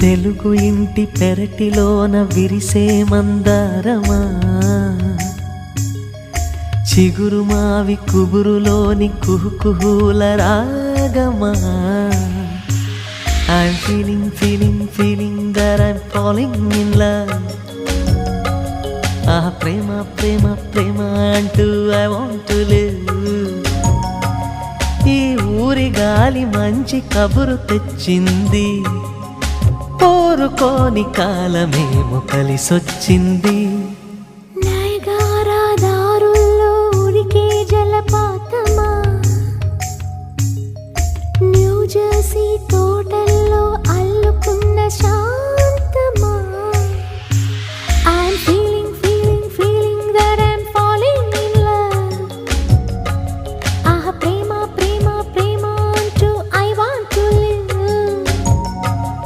తెలుగు ఇంటి పెరటిలోన విరిసే మందారమా? చిగురు మావి కుబురులోని కుహుకుహుల రాగమా? I'm feeling feeling feeling there I'm falling in love ఆ ప్రేమ ప్రేమ ప్రేమ అంటూ ఐ వాంట్ టు లివ్ ఈ ఊరి గాలి మంచి కబురు తెచ్చింది. కోరుకోని కాలమేమో కలిసొచ్చింది. దారుల్లో ఉరికే జలపాతమా? న్యూజర్సీతో